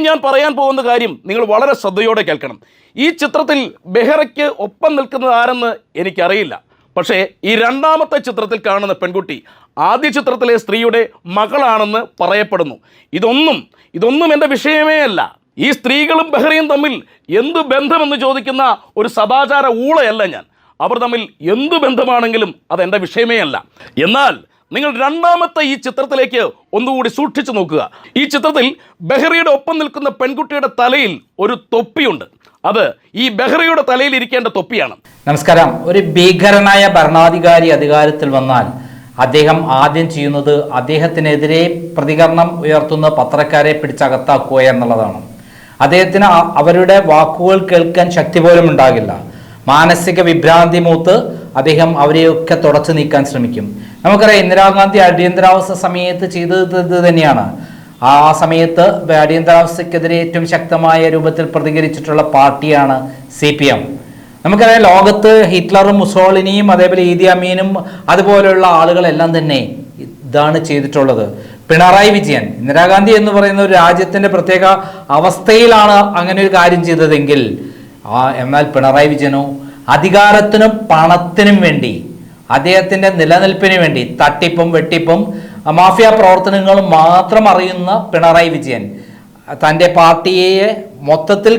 ഇനി ഞാൻ പറയാൻ പോകുന്ന കാര്യം നിങ്ങൾ വളരെ ശ്രദ്ധയോടെ കേൾക്കണം. ഈ ചിത്രത്തിൽ ബെഹ്റയ്ക്ക് ഒപ്പം നിൽക്കുന്നത് ആരെന്ന് എനിക്കറിയില്ല. പക്ഷേ ഈ രണ്ടാമത്തെ ചിത്രത്തിൽ കാണുന്ന പെൺകുട്ടി ആദ്യ ചിത്രത്തിലെ സ്ത്രീയുടെ മകളാണെന്ന് പറയപ്പെടുന്നു. ഇതൊന്നും ഇതൊന്നും എന്റെ വിഷയമേ അല്ല. ഈ സ്ത്രീകളും ബെഹ്റയും തമ്മിൽ എന്ത് ബന്ധമെന്ന് ചോദിക്കുന്ന ഒരു സദാചാര ഊളയല്ല ഞാൻ. അവർ തമ്മിൽ എന്ത് ബന്ധമാണെങ്കിലും അതെന്റെ വിഷയമേ അല്ല. എന്നാൽ നിങ്ങൾ രണ്ടാമത്തെ ഈ ചിത്രത്തിലേക്ക് ഒന്നുകൂടി സൂക്ഷിച്ചു നോക്കുക. ഈ ചിത്രത്തിൽ ബെഹ്റയുടെ ഒപ്പം നിൽക്കുന്ന പെൺകുട്ടിയുടെ തലയിൽ ഒരു തൊപ്പിയുണ്ട്. അത് ഈ ബെഹ്റയുടെ തലയിൽ ഇരിക്കേണ്ട തൊപ്പിയാണ്. നമസ്കാരം. ഒരു ഭീകരനായ ഭരണാധികാരി അധികാരത്തിൽ വന്നാൽ അദ്ദേഹം ആദ്യം ചെയ്യുന്നത് അദ്ദേഹത്തിനെതിരെ പ്രതികരണം ഉയർത്തുന്ന പത്രക്കാരെ പിടിച്ചകത്താക്കുക എന്നുള്ളതാണ്. അദ്ദേഹത്തിന് അവരുടെ വാക്കുകൾ കേൾക്കാൻ ശക്തി പോലും ഉണ്ടാകില്ല. മാനസിക വിഭ്രാന്തി മൂത്ത് അദ്ദേഹം അവരെയൊക്കെ തുടച്ചു നീക്കാൻ ശ്രമിക്കും. നമുക്കറിയാം ഇന്ദിരാഗാന്ധി അടിയന്തരാവസ്ഥ സമയത്ത് ചെയ്തത് തന്നെയാണ്. ആ സമയത്ത് അടിയന്തരാവസ്ഥക്കെതിരെ ഏറ്റവും ശക്തമായ രൂപത്തിൽ പ്രതികരിച്ചിട്ടുള്ള പാർട്ടിയാണ് സി പി എം. നമുക്കറിയാം ലോകത്ത് ഹിറ്റ്ലറും മുസോളിനിയും അതേപോലെ ഈദി അമീനും അതുപോലെയുള്ള ആളുകളെല്ലാം തന്നെ ഇതാണ് ചെയ്തിട്ടുള്ളത്. പിണറായി വിജയൻ ഇന്ദിരാഗാന്ധി എന്ന് പറയുന്ന ഒരു രാജ്യത്തിന്റെ പ്രത്യേക അവസ്ഥയിലാണ് അങ്ങനെ ഒരു കാര്യം ചെയ്തതെങ്കിൽ എന്നാൽ പിണറായി വിജയനോ അധികാരത്തിനും പണത്തിനും വേണ്ടി അദ്ദേഹത്തിന്റെ നിലനിൽപ്പിന് വേണ്ടി തട്ടിപ്പും വെട്ടിപ്പും മാഫിയ പ്രവർത്തനങ്ങളും മാത്രം അറിയുന്ന പിണറായി വിജയൻ തന്റെ പാർട്ടിയെ മൊത്തത്തിൽ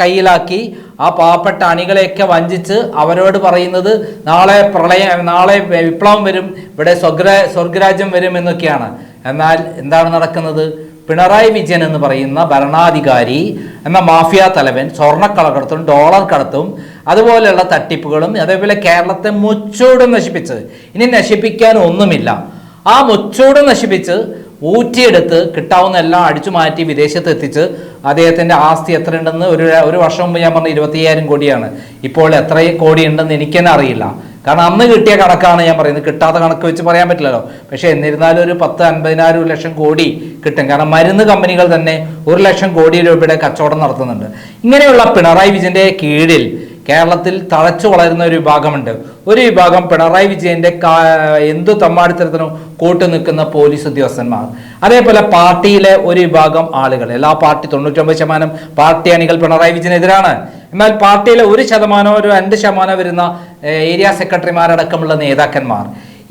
കയ്യിലാക്കി ആ പാവപ്പെട്ട അണികളെയൊക്കെ വഞ്ചിച്ച് അവരോട് പറയുന്നത് നാളെ പ്രളയം നാളെ വിപ്ലവം വരും ഇവിടെ സ്വർഗ്ര സ്വർഗരാജ്യം വരും എന്നൊക്കെയാണ്. എന്നാൽ എന്താണ് നടക്കുന്നത്? പിണറായി വിജയൻ എന്ന് പറയുന്ന ഭരണാധികാരി എന്ന മാഫിയ തലവൻ സ്വർണക്കളക്കടത്തും ഡോളർ കടത്തും അതുപോലെയുള്ള തട്ടിപ്പുകളും അതേപോലെ കേരളത്തെ മുച്ചൂടും നശിപ്പിച്ച് ഇനി നശിപ്പിക്കാൻ ഒന്നുമില്ല. ആ മുച്ചൂടും നശിപ്പിച്ച് ഊറ്റിയെടുത്ത് കിട്ടാവുന്ന എല്ലാം അടിച്ചു മാറ്റി വിദേശത്ത് എത്തിച്ച് അദ്ദേഹത്തിന്റെ ആസ്തി എത്രയുണ്ടെന്ന് ഒരു ഒരു വർഷം മുമ്പ് ഞാൻ പറഞ്ഞ ഇരുപത്തിയ്യായിരം കോടിയാണ്. ഇപ്പോൾ എത്ര കോടി ഉണ്ടെന്ന് എനിക്ക് തന്നെ അറിയില്ല. കാരണം അന്ന് കിട്ടിയ കണക്കാണ് ഞാൻ പറയുന്നത്. കിട്ടാത്ത കണക്ക് വെച്ച് പറയാൻ പറ്റില്ലല്ലോ. പക്ഷേ എന്നിരുന്നാലും ഒരു പത്ത് അൻപതിനായിരം ലക്ഷം കോടി കിട്ടും. കാരണം മരുന്ന് കമ്പനികൾ തന്നെ ഒരു ലക്ഷം കോടി രൂപയുടെ കച്ചവടം നടത്തുന്നുണ്ട്. ഇങ്ങനെയുള്ള പിണറായി വിജയന്റെ കീഴിൽ കേരളത്തിൽ തഴച്ചു വളരുന്ന ഒരു വിഭാഗമുണ്ട്. ഒരു വിഭാഗം പിണറായി വിജയന്റെ എന്തു തമ്മാടിത്തരത്തിനും കൂട്ടു നിൽക്കുന്ന പോലീസ് ഉദ്യോഗസ്ഥന്മാർ. അതേപോലെ പാർട്ടിയിലെ ഒരു വിഭാഗം ആളുകൾ. എല്ലാ പാർട്ടി തൊണ്ണൂറ്റൊമ്പത് ശതമാനം പാർട്ടി അണികൾ പിണറായി വിജയനെതിരാണ്. എന്നാൽ പാർട്ടിയിലെ ഒരു ശതമാനമോ ഒരു രണ്ട് ശതമാനം വരുന്ന ഏരിയ സെക്രട്ടറിമാരടക്കമുള്ള നേതാക്കന്മാർ.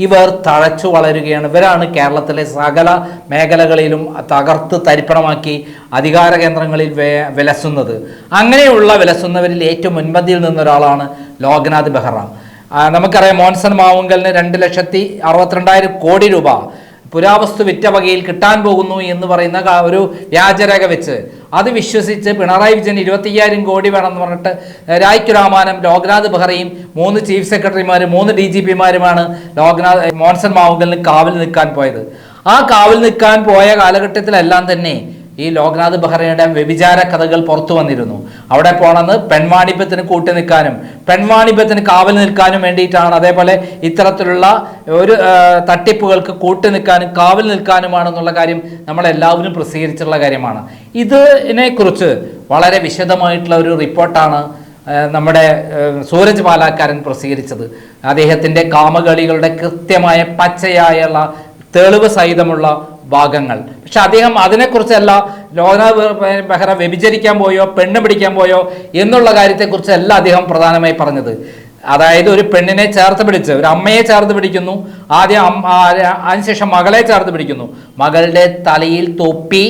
ഇവർ തഴച്ചു വളരുകയാണ്. ഇവരാണ് കേരളത്തിലെ സകല മേഖലകളിലും തകർത്ത് തരിപ്പണമാക്കി അധികാര കേന്ദ്രങ്ങളിൽ വിലസുന്നത്. അങ്ങനെയുള്ള വിലസുന്നവരിൽ ഏറ്റവും മുൻപന്തിയിൽ നിന്നൊരാളാണ് ലോക്നാഥ് ബെഹ്റ. നമുക്കറിയാം മോൻസൺ മാവുങ്കലിന് രണ്ട് ലക്ഷത്തി അറുപത്തിരണ്ടായിരം കോടി രൂപ പുരാവസ്തു വിറ്റവകയിൽ കിട്ടാൻ പോകുന്നു എന്ന് പറയുന്ന ഒരു വ്യാജരേഖ വെച്ച് അത് വിശ്വസിച്ച് പിണറായി വിജയൻ ഇരുപത്തിയ്യായിരം കോടി വേണമെന്ന് പറഞ്ഞിട്ട് രായ്ക്കു രാമാനം ലോക്നാഥ് ബെഹ്റയും മൂന്ന് ചീഫ് സെക്രട്ടറിമാരും മൂന്ന് ഡി ജി പിമാരുമാണ് ലോക്നാഥ് മോൻസൺ മാവുങ്കലിന് കാവൽ നിൽക്കാൻ പോയത്. ആ കാവൽ നിൽക്കാൻ പോയ കാലഘട്ടത്തിലെല്ലാം തന്നെ ഈ ലോക്നാഥ് ബെഹ്റയുടെ വ്യഭിചാര കഥകൾ പുറത്തു വന്നിരുന്നു. അവിടെ പോണെന്ന് പെൺവാണിഭ്യത്തിന് കൂട്ടി നിൽക്കാനും പെൺവാണിഭ്യത്തിന് കാവൽ നിൽക്കാനും വേണ്ടിയിട്ടാണ് അതേപോലെ ഇത്തരത്തിലുള്ള ഒരു തട്ടിപ്പുകൾക്ക് കൂട്ടി നിൽക്കാനും കാവൽ നിൽക്കാനുമാണെന്നുള്ള കാര്യം നമ്മളെല്ലാവരും പ്രസിദ്ധീകരിച്ചിട്ടുള്ള കാര്യമാണ്. ഇതിനെക്കുറിച്ച് വളരെ വിശദമായിട്ടുള്ള ഒരു റിപ്പോർട്ടാണ് നമ്മുടെ സൂരജ് പാലാക്കാരൻ പ്രസിദ്ധീകരിച്ചത്. അദ്ദേഹത്തിന്റെ കാമകളികളുടെ കൃത്യമായ പച്ചയായുള്ള തെളിവ് സഹിതമുള്ള ഭാഗങ്ങൾ. പക്ഷെ അദ്ദേഹം അതിനെക്കുറിച്ചല്ല ലോകനാഥ് ബെഹ്റ വ്യഭിചരിക്കാൻ പോയോ പെണ്ണ് പിടിക്കാൻ പോയോ എന്നുള്ള കാര്യത്തെക്കുറിച്ചല്ല അദ്ദേഹം പ്രധാനമായി പറഞ്ഞത്. അതായത് ഒരു പെണ്ണിനെ ചേർത്ത് പിടിച്ച് ഒരു അമ്മയെ ചേർത്ത് പിടിക്കുന്നു ആദ്യം അതിനുശേഷം മകളെ ചേർത്ത് പിടിക്കുന്നു. മകളുടെ തലയിൽ തൊപ്പി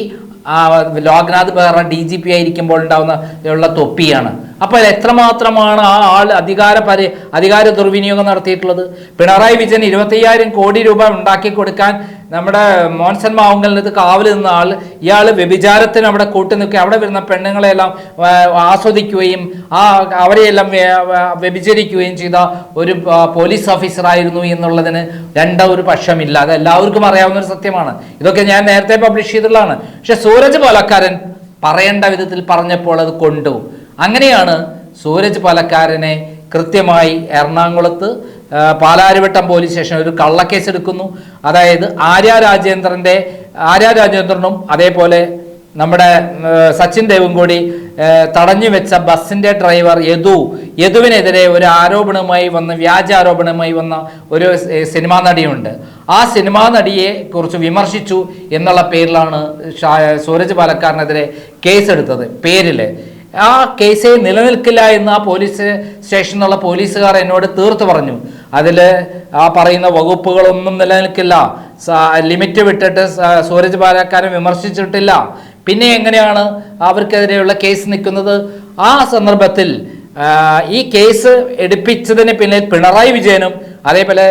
Loknath Behera D G P ആയിരിക്കുമ്പോൾ ഉണ്ടാവുന്ന ഉള്ള തൊപ്പിയാണ്. അപ്പോൾ എത്രമാത്രമാണ് ആ ആൾ അധികാര പരി അധികാര ദുർവിനിയോഗം നടത്തിയിട്ടുള്ളത്? പിണറായി വിജയൻ ഇരുപത്തയ്യായിരം കോടി രൂപ ഉണ്ടാക്കി കൊടുക്കാൻ നമ്മുടെ മോൻസൺ മാവുങ്കലിന് ഇത് കാവൽ നിന്ന ആൾ ഇയാൾ വ്യഭിചാരത്തിന് അവിടെ കൂട്ടി നിൽക്കുക അവിടെ വരുന്ന പെണ്ണുങ്ങളെല്ലാം ആ, ആസ്വദിക്കുകയും ആ അവരെയെല്ലാം വ്യ- വ്യ- വ്യഭിചരിക്കുകയും ചെയ്ത ഒരു പോലീസ് ഓഫീസറായിരുന്നു എന്നുള്ളതിന് രണ്ട ഒരു പക്ഷമില്ല. അത് എല്ലാവർക്കും അറിയാവുന്ന ഒരു സത്യമാണ്. ഇതൊക്കെ ഞാൻ നേരത്തെ പബ്ലിഷ് ചെയ്തിട്ടുള്ളതാണ്. പക്ഷെ സൂരജ് പോലക്കാരൻ പറയേണ്ട വിധത്തിൽ പറഞ്ഞപ്പോൾ അത് കൊണ്ടു അങ്ങനെയാണ് സൂരജ് പാലക്കാരനെ കൃത്യമായി എറണാകുളത്ത് പാലാരിവട്ടം പോലീസ് സ്റ്റേഷൻ ഒരു കള്ളക്കേസ് എടുക്കുന്നു. അതായത് ആര്യ രാജേന്ദ്രന്റെ ആര്യ രാജേന്ദ്രനും അതേപോലെ നമ്മുടെ സച്ചിൻ ദേവും കൂടി തടഞ്ഞു വെച്ച ബസ്സിന്റെ ഡ്രൈവർ യദു യദുവിനെതിരെ ഒരു ആരോപണവുമായി വന്ന വ്യാജ ആരോപണവുമായി വന്ന ഒരു സിനിമാ നടിയുണ്ട്. ആ സിനിമാ നടിയെ കുറിച്ച് വിമർശിച്ചു എന്നുള്ള പേരിലാണ് സൂരജ് പാലക്കാരനെതിരെ കേസെടുത്തത്. പേരിൽ. ആ കേസ് നിലനിൽക്കില്ല എന്ന് ആ പോലീസ് സ്റ്റേഷനിലുള്ള പോലീസുകാർ എന്നോട് തീർത്ത് പറഞ്ഞു. അതിൽ ആ പറയുന്ന വകുപ്പുകളൊന്നും നിലനിൽക്കില്ല. ലിമിറ്റ് വിട്ടിട്ട് സൂരജ് പാലക്കാരൻ വിമർശിച്ചിട്ടില്ല. പിന്നെ എങ്ങനെയാണ് അവർക്കെതിരെയുള്ള കേസ് നിൽക്കുന്നത്? ആ സന്ദർഭത്തിൽ ഈ കേസ് എടുപ്പിച്ചതിന് പിന്നെ പിണറായി വിജയനും അതേപോലെ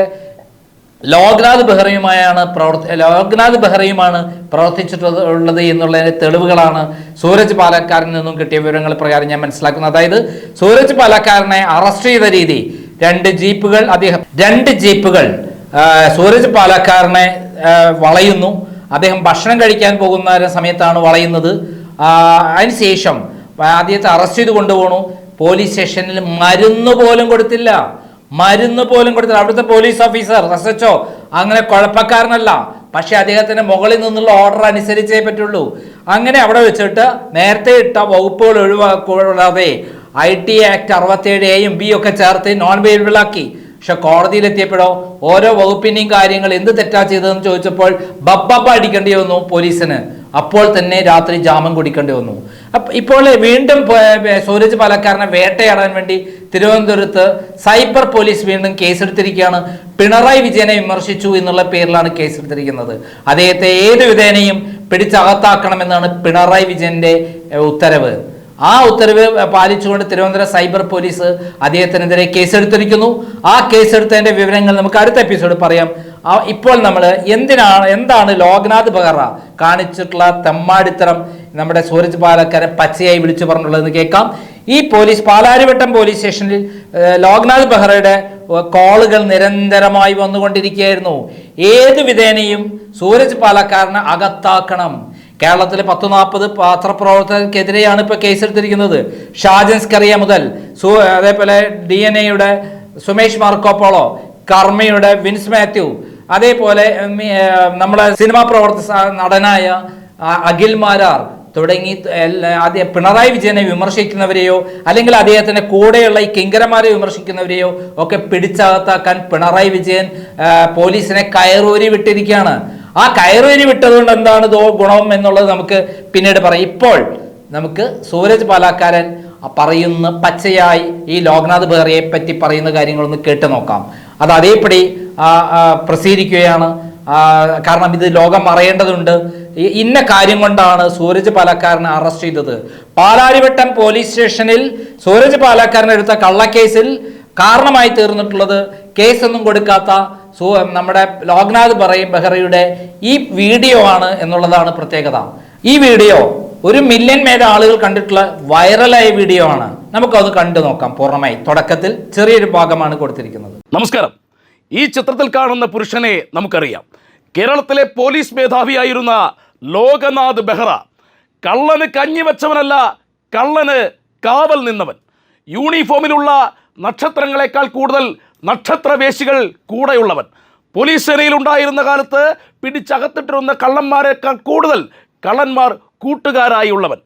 ലോക്നാഥ് ബെഹ്റയുമായാണ് പ്രവർത്തി ലോക്നാഥ് ബെഹ്റയുമാണ് പ്രവർത്തിച്ചിട്ടുള്ളത് എന്നുള്ളതിന്റെ തെളിവുകളാണ് സൂരജ് പാലക്കാരിൽ നിന്നും കിട്ടിയ വിവരങ്ങൾ പ്രകാരം ഞാൻ മനസ്സിലാക്കുന്നത്. അതായത് സൂരജ് പാലക്കാരനെ അറസ്റ്റ് ചെയ്ത രീതി രണ്ട് ജീപ്പുകൾ അദ്ദേഹം രണ്ട് ജീപ്പുകൾ സൂരജ് പാലക്കാരനെ വളയുന്നു. അദ്ദേഹം ഭക്ഷണം കഴിക്കാൻ പോകുന്ന സമയത്താണ് വളയുന്നത്. അതിനുശേഷം അദ്ദേഹത്തെ അറസ്റ്റ് ചെയ്ത് കൊണ്ടുപോകണു പോലീസ് സ്റ്റേഷനിൽ മരുന്ന് പോലും കൊടുത്തില്ല. മരുന്ന് പോലും കൊടുത്തില്ല. അവിടുത്തെ പോലീസ് ഓഫീസർ എസ് എച്ച് അങ്ങനെ കുഴപ്പക്കാരനല്ല. പക്ഷെ അദ്ദേഹത്തിന്റെ മുകളിൽ നിന്നുള്ള ഓർഡർ അനുസരിച്ചേ പറ്റുള്ളൂ. അങ്ങനെ അവിടെ വെച്ചിട്ട് നേരത്തെ ഇട്ട വകുപ്പുകൾ ഒഴിവാക്കാതെ ഐ ടി ആക്ട് അറുപത്തേഴ് എയും ബി ഒക്കെ ചേർത്ത് നോൺ വേരിയബിളാക്കി പക്ഷെ കോടതിയിലെത്തിയപ്പോഴോ ഓരോ വകുപ്പിന്റെയും കാര്യങ്ങൾ എന്ത് തെറ്റാ ചെയ്തതെന്ന് ചോദിച്ചപ്പോൾ ബബ്ബപ്പ അടിക്കേണ്ടി വന്നു പോലീസിന്. അപ്പോൾ തന്നെ രാത്രി ജാമം കുടിക്കേണ്ടി വന്നു. ഇപ്പോൾ വീണ്ടും സൂരജ് പാലക്കാരനെ വേട്ടയാടാൻ വേണ്ടി തിരുവനന്തപുരത്ത് സൈബർ പോലീസ് വീണ്ടും കേസെടുത്തിരിക്കുകയാണ്. പിണറായി വിജയനെ വിമർശിച്ചു എന്നുള്ള പേരിലാണ് കേസെടുത്തിരിക്കുന്നത്. അദ്ദേഹത്തെ ഏത് വിധേനയും പിടിച്ചകത്താക്കണമെന്നാണ് പിണറായി വിജയന്റെ ഉത്തരവ്. ആ ഉത്തരവ് പാലിച്ചുകൊണ്ട് തിരുവനന്തപുരം സൈബർ പോലീസ് അദ്ദേഹത്തിനെതിരെ കേസെടുത്തിരിക്കുന്നു. ആ കേസെടുത്തതിന്റെ വിവരങ്ങൾ നമുക്ക് അടുത്ത എപ്പിസോഡ് പറയാം. ഇപ്പോൾ നമ്മൾ എന്തിനാണ് എന്താണ് ലോക്നാഥ് ബെഹ്റ കാണിച്ചിട്ടുള്ള തെമ്മാടിത്തരം നമ്മുടെ സൂരജ് പാലക്കാരെ പച്ചയായി വിളിച്ചു പറഞ്ഞുള്ളതെന്ന് കേൾക്കാം. ഈ പോലീസ് പാലാരിവട്ടം പോലീസ് സ്റ്റേഷനിൽ ലോക്നാഥ് ബെഹ്റയുടെ കോളുകൾ നിരന്തരമായി വന്നുകൊണ്ടിരിക്കുകയായിരുന്നു. ഏത് വിധേനയും സൂരജ് പാലക്കാരനെ അകത്താക്കണം. കേരളത്തിലെ പത്ത് നാൽപ്പത് പത്രപ്രവർത്തകർക്കെതിരെയാണ് ഇപ്പോൾ കേസെടുത്തിരിക്കുന്നത്. ഷാജൻ സ്കറിയ മുതൽ അതേപോലെ ഡി എൻ എയുടെ സുമേഷ് മാർക്കോപ്പോളോ കർമ്മയുടെ വിൻസ് മാത്യു അതേപോലെ നമ്മുടെ സിനിമാ പ്രവർത്തക നടനായ അഖിൽ മാരാർ തുടങ്ങി അദ്ദേഹം പിണറായി വിജയനെ വിമർശിക്കുന്നവരെയോ അല്ലെങ്കിൽ അദ്ദേഹത്തിന്റെ കൂടെയുള്ള ഈ കിങ്കരന്മാരെ വിമർശിക്കുന്നവരെയോ ഒക്കെ പിടിച്ചകത്താക്കാൻ പിണറായി വിജയൻ പോലീസിനെ കയറൂരി വിട്ടിരിക്കുകയാണ്. ആ കയറൂരി വിട്ടതുകൊണ്ട് എന്താണ് ദോ ഗുണം എന്നുള്ളത് നമുക്ക് പിന്നീട് പറയാം. ഇപ്പോൾ നമുക്ക് സൂരജ് പാലാക്കാരൻ പറയുന്ന പച്ചയായി ഈ ലോക്നാഥ് ബെഹ്റയെ പറ്റി പറയുന്ന കാര്യങ്ങളൊന്ന് കേട്ടു നോക്കാം. അത് അതേപടി പ്രസിദ്ധീകരിക്കുകയാണ് കാരണം ഇത് ലോകം അറിയേണ്ടതുണ്ട് ഇന്ന കാര്യം കൊണ്ടാണ് സൂരജ് പാലക്കാരനെ അറസ്റ്റ് ചെയ്തത്. പാലാരിവട്ടം പോലീസ് സ്റ്റേഷനിൽ സൂരജ് പാലക്കാരൻ എടുത്ത കള്ളക്കേസിൽ കാരണമായി തീർന്നിട്ടുള്ളത് കേസൊന്നും കൊടുക്കാത്ത സു നമ്മുടെ ലോക്നാഥ് പറയും ബെഹ്റയുടെ ഈ വീഡിയോ ആണ് എന്നുള്ളതാണ് പ്രത്യേകത. ഈ വീഡിയോ ഒരു മില്യൺ മേലെ ആളുകൾ കണ്ടിട്ടുള്ള വൈറലായ വീഡിയോ ആണ്. നമുക്കത് കണ്ടു നോക്കാം. പൂർണമായി. തുടക്കത്തിൽ ചെറിയൊരു ഭാഗമാണ് കൊടുത്തിരിക്കുന്നത്. നമസ്കാരം. ഈ ചിത്രത്തിൽ കാണുന്ന പുരുഷനെ നമുക്കറിയാം. കേരളത്തിലെ പോലീസ് മേധാവിയായിരുന്ന ലോകനാഥ് ബെഹ്റ. കള്ളന് കഞ്ഞി വെച്ചവനല്ല കള്ളന് കാവൽ നിന്നവൻ. യൂണിഫോമിലുള്ള നക്ഷത്രങ്ങളെക്കാൾ കൂടുതൽ നക്ഷത്രവേശികൾ കൂടെയുള്ളവൻ. പോലീസ് സേനയിലുണ്ടായിരുന്ന കാലത്ത് പിടിച്ചകത്തിട്ടിരുന്ന കള്ളന്മാരെക്കാൾ കൂടുതൽ കള്ളന്മാർ കൂട്ടുകാരായുള്ളവൻ.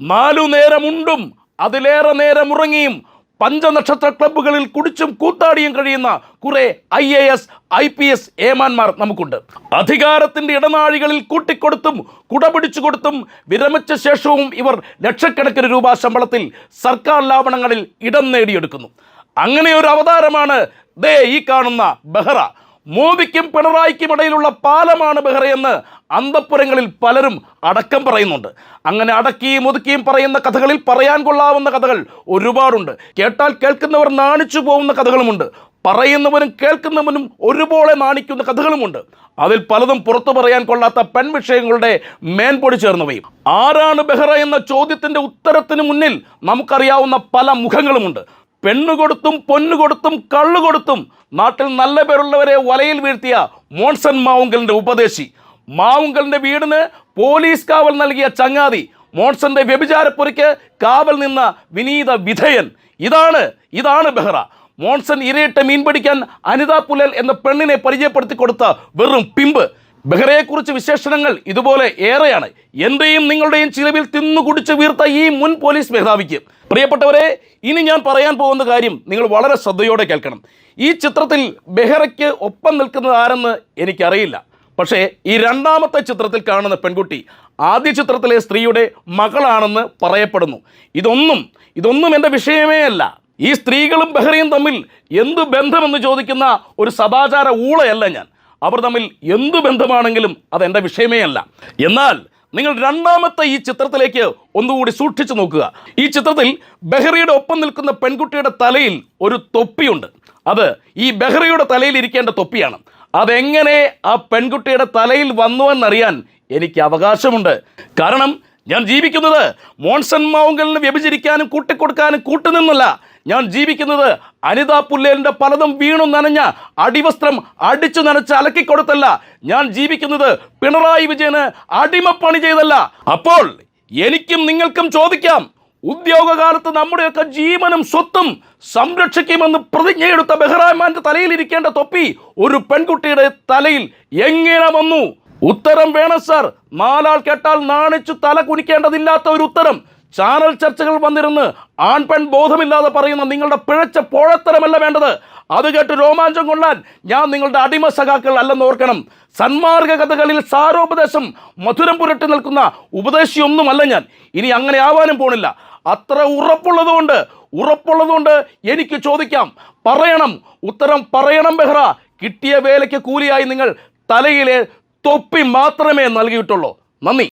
നാലു നേരമുണ്ടും അതിലേറെ നേരം ഉറങ്ങിയും പഞ്ചനക്ഷത്ര ക്ലബ്ബുകളിൽ കുടിച്ചും കൂത്താടിയും കഴിയുന്ന കുറെ I A S I P S ഏമാന്മാർ നമുക്കുണ്ട്. അധികാരത്തിന്റെ ഇടനാഴികളിൽ കൂട്ടിക്കൊടുത്തും കുടപിടിച്ചു കൊടുത്തും വിരമിച്ച ശേഷവും ഇവർ ലക്ഷക്കണക്കിന് രൂപ ശമ്പളത്തിൽ സർക്കാർ ലാവണങ്ങളിൽ ഇടം നേടിയെടുക്കുന്നു. അങ്ങനെ ഒരു അവതാരമാണ് ദേ ഈ കാണുന്ന ബെഹ്റ. മോദിക്കും പിണറായിക്കും ഇടയിലുള്ള പാലമാണ് ബെഹ്റയെന്ന് അന്തപ്പുരങ്ങളിൽ പലരും അടക്കം പറയുന്നുണ്ട്. അങ്ങനെ അടക്കിയും ഒതുക്കിയും പറയുന്ന കഥകളിൽ പറയാൻ കൊള്ളാവുന്ന കഥകൾ ഒരുപാടുണ്ട്. കേട്ടാൽ കേൾക്കുന്നവർ നാണിച്ചു പോകുന്ന കഥകളുമുണ്ട്. പറയുന്നവനും കേൾക്കുന്നവനും ഒരുപോലെ നാണിക്കുന്ന കഥകളുമുണ്ട്. അതിൽ പലതും പുറത്തു പറയാൻ കൊള്ളാത്ത പെൺവിഷയങ്ങളുടെ മേൻപൊടി ചേർന്നവയും. ആരാണ് ബെഹ്റ എന്ന ചോദ്യത്തിന്റെ ഉത്തരത്തിന് മുന്നിൽ നമുക്കറിയാവുന്ന പല മുഖങ്ങളുമുണ്ട്. പെണ്ണു കൊടുത്തും പൊന്നു കൊടുത്തും കള്ളു കൊടുത്തും നാട്ടിൽ നല്ല പേരുള്ളവരെ വലയിൽ വീഴ്ത്തിയ മോൺസൺ മാവുങ്കലിന്റെ ഉപദേശി. മാവുങ്കലിന്റെ വീടിന് പോലീസ് കാവൽ നൽകിയ ചങ്ങാതി മോൺസന്റെ വ്യഭിചാരപ്പുരയ്ക്ക് കാവൽ നിന്ന വിനീത വിധേയൻ. ഇതാണ് ഇതാണ് ബെഹ്റ. മോൺസൺ ഇരയിട്ട് മീൻ പിടിക്കാൻ അനിത പുലൽ എന്ന പെണ്ണിനെ പരിചയപ്പെടുത്തി കൊടുത്ത വെറും പിമ്പ്. ബെഹ്റയെക്കുറിച്ച് വിശേഷണങ്ങൾ ഇതുപോലെ ഏറെയാണ്. എന്റെയും നിങ്ങളുടെയും ചിലവിൽ തിന്നുകുടിച്ച് വീർത്ത ഈ മുൻ പോലീസ് മേധാവിക്ക്. പ്രിയപ്പെട്ടവരെ ഇനി ഞാൻ പറയാൻ പോകുന്ന കാര്യം നിങ്ങൾ വളരെ ശ്രദ്ധയോടെ കേൾക്കണം. ഈ ചിത്രത്തിൽ ബെഹ്റയ്ക്ക് ഒപ്പം നിൽക്കുന്നത് ആരെന്ന് എനിക്കറിയില്ല. പക്ഷേ ഈ രണ്ടാമത്തെ ചിത്രത്തിൽ കാണുന്ന പെൺകുട്ടി ആദ്യ ചിത്രത്തിലെ സ്ത്രീയുടെ മകളാണെന്ന് പറയപ്പെടുന്നു. ഇതൊന്നും ഇതൊന്നും എന്റെ വിഷയമേ അല്ല. ഈ സ്ത്രീകളും ബഹ്റയും തമ്മിൽ എന്ത് ബന്ധമെന്ന് ചോദിക്കുന്ന ഒരു സദാചാര ഊളയല്ല ഞാൻ. അവർ തമ്മിൽ എന്തു ബന്ധമാണെങ്കിലും അതെന്റെ വിഷയമേ അല്ല. എന്നാൽ നിങ്ങൾ രണ്ടാമത്തെ ഈ ചിത്രത്തിലേക്ക് ഒന്നുകൂടി സൂക്ഷിച്ചു നോക്കുക. ഈ ചിത്രത്തിൽ ബെഹ്റയുടെ ഒപ്പം നിൽക്കുന്ന പെൺകുട്ടിയുടെ തലയിൽ ഒരു തൊപ്പിയുണ്ട്. അത് ഈ ബെഹ്റയുടെ തലയിൽ ഇരിക്കേണ്ട തൊപ്പിയാണ്. അതെങ്ങനെ ആ പെൺകുട്ടിയുടെ തലയിൽ വന്നു എന്നറിയാൻ എനിക്ക് അവകാശമുണ്ട്. കാരണം ഞാൻ ജീവിക്കുന്നത് മോൺസൺ മാവുങ്കലിന് വ്യഭിചരിക്കാനും കൂട്ടിക്കൊടുക്കാനും കൂട്ടുനിന്നല്ല. ഞാൻ ജീവിക്കുന്നത് അനിത പുല്ലേലിന്റെ പലതും വീണു നനഞ്ഞ അടിവസ്ത്രം അടിച്ചു നനച്ച് അലക്കിക്കൊടുത്തല്ല ഞാൻ ജീവിക്കുന്നത് പിണറായി വിജയന് അടിമപ്പണി ചെയ്തല്ല. അപ്പോൾ എനിക്കും നിങ്ങൾക്കും ചോദിക്കാം ഉദ്യോഗകാലത്ത് നമ്മുടെയൊക്കെ ജീവനും സ്വത്തും സംരക്ഷിക്കുമെന്ന് പ്രതിജ്ഞയെടുത്ത തലയിൽ തലയിലിരിക്കേണ്ട തൊപ്പി ഒരു പെൺകുട്ടിയുടെ തലയിൽ എങ്ങനെ വന്നു? ഉത്തരം വേണം സാർ. നാലാൾ കേട്ടാൽ നാണിച്ചു തല കുനിക്കേണ്ടതില്ലാത്ത ഒരു ഉത്തരം. ചാനൽ ചർച്ചകൾ വന്നിരുന്ന് ആൺ പെൺ ബോധമില്ലാതെ പറയുന്ന നിങ്ങളുടെ പിഴച്ച പോഴത്തരമല്ല വേണ്ടത്. അത് കേട്ട് രോമാഞ്ചം കൊള്ളാൻ ഞാൻ നിങ്ങളുടെ അടിമ സഖാക്കൾ അല്ലെന്ന് ഓർക്കണം. സന്മാർഗ കഥകളിൽ സാരോപദേശം മധുരം പുരട്ടി നിൽക്കുന്ന ഉപദേശിയൊന്നുമല്ല ഞാൻ. ഇനി അങ്ങനെ ആവാനും പോണില്ല. അത്ര ഉറപ്പുള്ളതുകൊണ്ട് ഉറപ്പുള്ളതുകൊണ്ട് എനിക്ക് ചോദിക്കാം. പറയണം. ഉത്തരം പറയണം ബെഹ്റ. കിട്ടിയ വേലയ്ക്ക് കൂലിയായി നിങ്ങൾ തലയിലെ തൊപ്പി മാത്രമേ നൽകിയിട്ടുള്ളൂ. നന്ദി.